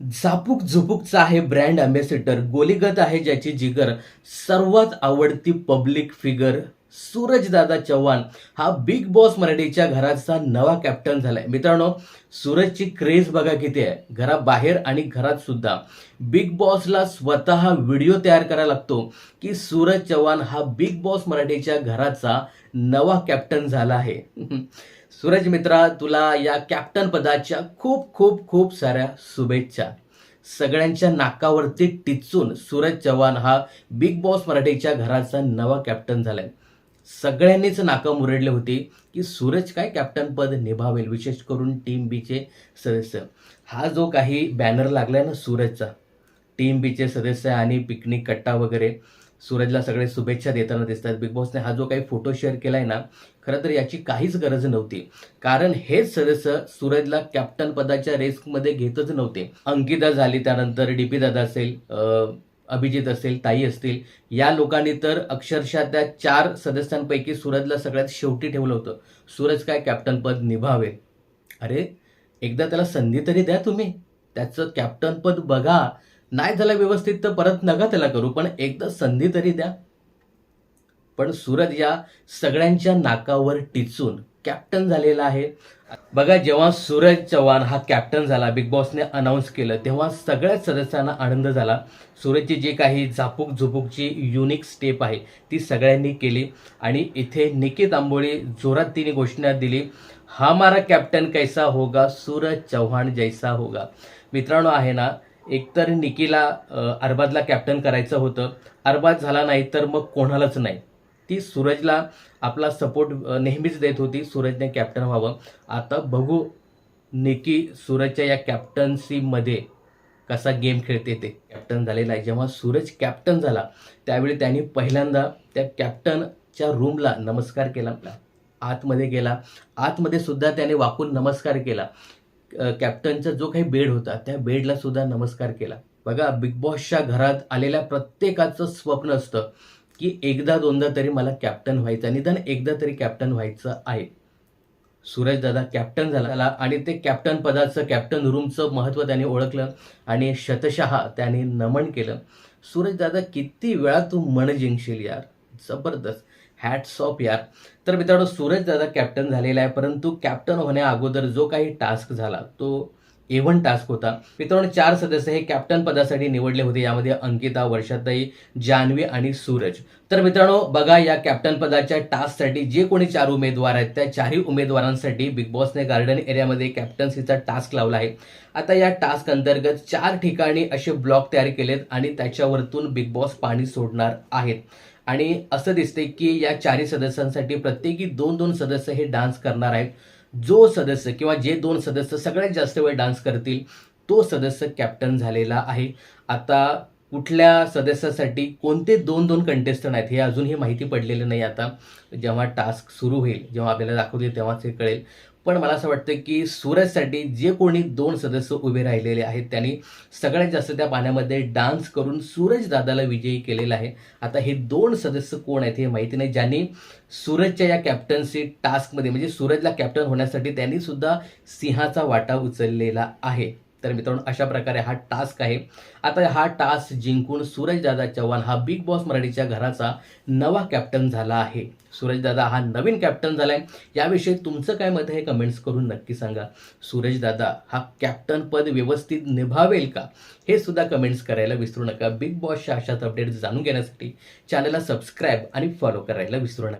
झापूक झुपूकचा आहे brand ambassador गोलीगत आहे ज्याची जिगर. सर्वात आवडती पब्लिक फिगर सूरजदादा चव्हाण. हा बिग बॉस मराठीच्या घराचा नवा कॅप्टन झालाय. मित्रांनो सूरजची क्रेज बघा किती आहे. घराबाहेर आणि घरात सुद्धा. बिग बॉसला स्वतः व्हिडिओ तयार करायला लागतो की सूरज चव्हाण हा बिग बॉस मराठीच्या घराचा नवा कॅप्टन झाला आहे. सूरज मित्रा तुला या कॅप्टन पदाच्या खूप खूप खूप साऱ्या शुभेच्छा. सगळ्यांच्या नाकावरती टिचून सूरज चव्हाण हा बिग बॉस मराठीच्या घराचा नवा कॅप्टन झालाय. सगळ्यांनीच नाका मुरडले होते की सूरज काय कॅप्टन पद निभावेल विशेष करून टीम बीचे सदस्य. हा जो काही बॅनर लागलाय ना सूरजचा टीम बीचे सदस्य आणि पिकनिक कट्टा वगैरे सूरजला सगळे शुभेच्छा देताना दिसतात. बिग बॉसने हा जो काही फोटो शेअर केलाय ना खरं तर याची काहीच गरज नव्हती. कारण हेच सदस्य सूरजला कॅप्टन पदाच्या रेस्कमध्ये घेतच नव्हते. अंकिता झाली त्यानंतर डीपी दादा असेल अभिजित असेल ताई असतील या लोकांनी तर अक्षरशः त्या चार सदस्यांपैकी सूरजला सगळ्यात शेवटी ठेवलं होतं. सूरज काय कॅप्टन पद निभावे अरे एकदा त्याला संधी तरी द्या तुम्ही. त्याचं कॅप्टन पद बघा. नाही झालं व्यवस्थित तर परत नका त्याला करू पण एकदा संधी तरी द्या. पण सूरज या सगळ्यांच्या नाकावर टिचून कॅप्टन झालेला आहे. बघा जेव्हा सूरज चव्हाण हा कॅप्टन झाला बिग बॉसने अनाऊन्स केलं तेव्हा सगळ्याच सदस्यांना आनंद झाला. सूरजची जी काही झापूक झुपूकची युनिक स्टेप आहे ती सगळ्यांनी केली. आणि इथे निकित आंबोळी जोरात तिने घोषणा दिली हा मारा कॅप्टन कैसा होगा? सूरज चव्हाण जैसा होगा. मित्रांनो आहे ना एकतर निकीला अरबाजला कॅप्टन करायचं होतं. अरबाज झाला नाही तर मग कोणालाच नाही. ती सूरजला आपला सपोर्ट नेहमीच देत होती. सूरजने कॅप्टन व्हावं. आता बघू निकी सूरजच्या या कॅप्टन्सीमध्ये कसा गेम खेळते ते. कॅप्टन झालेला आहे जेव्हा सूरज कॅप्टन झाला त्यावेळी त्यांनी पहिल्यांदा त्या कॅप्टनच्या रूमला नमस्कार केला. आतमध्ये गेला. आतमध्ये सुद्धा त्याने वाकून नमस्कार केला. कॅप्टनचा जो काही बेड होता त्या बेडला सुद्धा नमस्कार केला. बघा बिग बॉसच्या घरात आलेल्या प्रत्येकाचं स्वप्न असतं की एकदा दोनदा तरी मला कॅप्टन व्हायचं निदान एकदा तरी कॅप्टन व्हायचं आहे. सूरज दादा कॅप्टन झाला आणि ते कॅप्टन पदाचं कॅप्टन रूमचं महत्त्व त्याने ओळखलं आणि शतशः त्याने नमन केलं. सूरज दादा किती वेळा तू मन जिंकशील यार? जबरदस्त. हॅट्स ऑफ यार. तर मित्रांनो सूरज दादा कॅप्टन झालेला आहे परंतु कॅप्टन होण्या अगोदर जो काही टास्क झाला तो एव्हन टास्क होता. मित्रांनो चार सदस्य हे कॅप्टन पदासाठी निवडले होते यामध्ये अंकिता वर्षाताई जान्हवी आणि सूरज. तर मित्रांनो बघा या कॅप्टन पदाच्या टास्कसाठी जे कोणी चार उमेदवार आहेत त्या चारही उमेदवारांसाठी बिग बॉसने गार्डन एरियामध्ये कॅप्टन्सीचा टास्क लावला आहे. आता या टास्क अंतर्गत चार ठिकाणी असे ब्लॉक तयार केलेत आणि त्याच्यावरतून बिग बॉस पाणी सोडणार आहेत. आणि असं दिसतंय की या चारही सदस्यांसाठी प्रत्येकी दोन दोन सदस्य हे डान्स करणार आहेत. जो सदस्य किंवा जे दोन सदस्य सगळ्यात जास्त वेळ डान्स करतील तो सदस्य कॅप्टन झालेला आहे. आता कुठल्या सदस्यासाठी कोणते दोन दोन कंटेस्टंट आहेत हे अजूनही माहिती पडलेलं नाही आता. जेव्हा टास्क सुरू होईल जेव्हा आपल्याला दाखवतील तेव्हाच हे कळेल. पण मला असं वाटतं की सूरजसाठी जे कोणी दोन सदस्य उभे राहिलेले आहेत त्यांनी सगळ्यात जास्त त्या पाण्यामध्ये डान्स करून सूरज दादाला विजयी केलेला आहे. आता हे दोन सदस्य कोण आहेत हे माहिती नाही. ज्यांनी सूरजच्या या कॅप्टन्सी टास्कमध्ये म्हणजे सूरजला कॅप्टन होण्यासाठी त्यांनी सुद्धा सिंहाचा वाटा उचललेला आहे. तर मित्रांनो अशा प्रकारे हा टास्क आहे. आता हा टास्क जिंकून सूरजदादा चव्हाण हा बिग बॉस मराठीच्या घराचा नवा कॅप्टन झाला आहे. सूरजदादा हा नवीन कॅप्टन झाला आहे याविषयी तुमचं काय मत आहे कमेंट्स करून नक्की सांगा. सूरजदादा हा कॅप्टन पद व्यवस्थित निभावेल का? हे सुद्धा कमेंट्स करायला विसरू नका. बिग बॉसच्या अशाच अपडेट्स जाणून घेण्यासाठी चॅनलला सबस्क्राईब आणि फॉलो करायला विसरू नका.